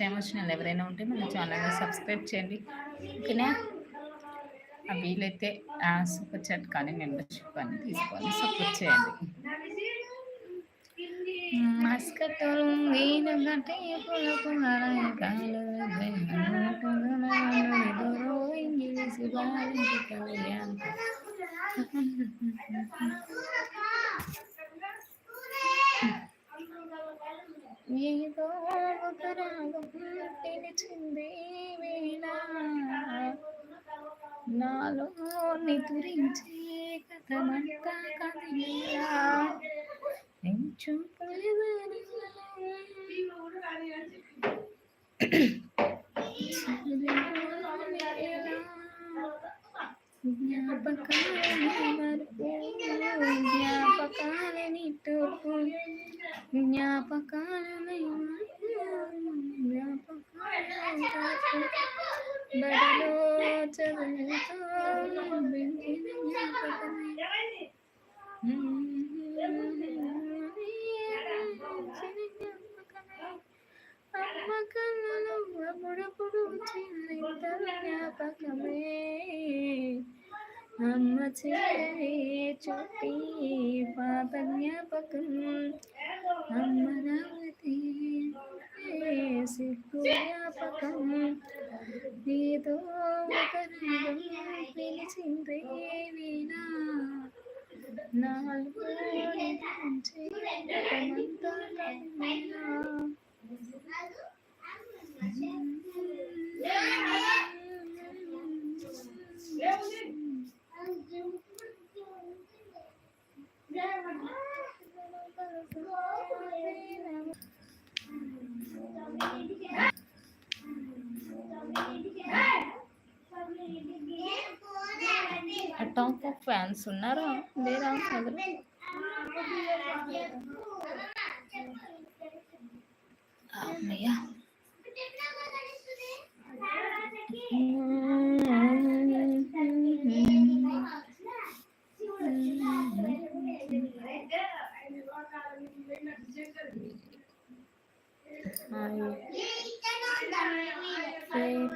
Time వచ్చిన వాళ్ళు ఎవరైనా ఉంటే మన ఛానల్ని సబ్స్క్రైబ్ చేయండి. ఓకేనా? ఆ వీలైతే సూపర్ చాట్ కానీ మెంబర్షిప్ అని తీసుకొని సపోర్ట్ చేయండి. మస్కటోలు నీతో ఏదో ఒక రాగం పిలిచింది వేళ నాలో నిద్రించే కథమంతా కదిలేలా ఎంచుకోలేదని జ్ఞాపకాలని అమ్మ కళ్ళలో అప్పుడప్పుడు చిన్న జ్ఞాపకమే అమ్మ చేరే చుట్టి పాత జ్ఞాపకం అమ్మ రావతి సిగ్గు జ్ఞాపకం. ఏదో ఒక రాగం పిలిచిందే వీణా. నాలుగు టాప్ ఆఫ్ ఫ్యాన్స్ ఉన్నారా? లేరా? ఎవరు అమ్మయ్య.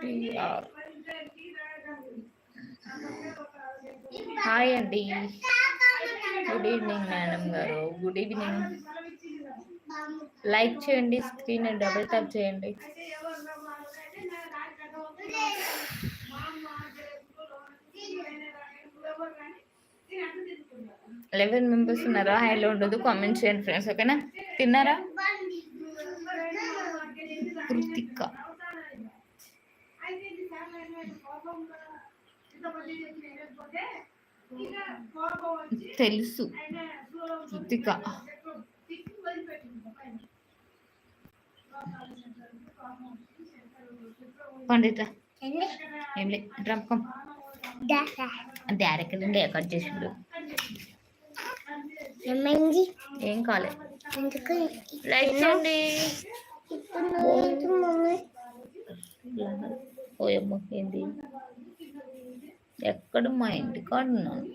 కేటీఆర్ హాయ్ అండి గుడ్ ఈవినింగ్ మేడం గారు. గుడ్ ఈవినింగ్ లైక్ చేయండి స్క్రీన్ డబుల్ ట్యాప్ చేయండి. లెవెన్ మెంబర్స్ ఉన్నారా? హైలో ఉండదు. కామెంట్ చేయండి ఫ్రెండ్స్ ఓకేనా తిన్నారా? కృతిక. తెలుసు కృతిక పండిత ఏం లే డ్రమ్కం డైరెక్ట్ కట్ చేసిండు ఏమైంది ఏం కాలే ఎందుకు లైక్ చేయండి పోయమ్మ ఏంది? ఎక్కడ మా ఇంటి కాడ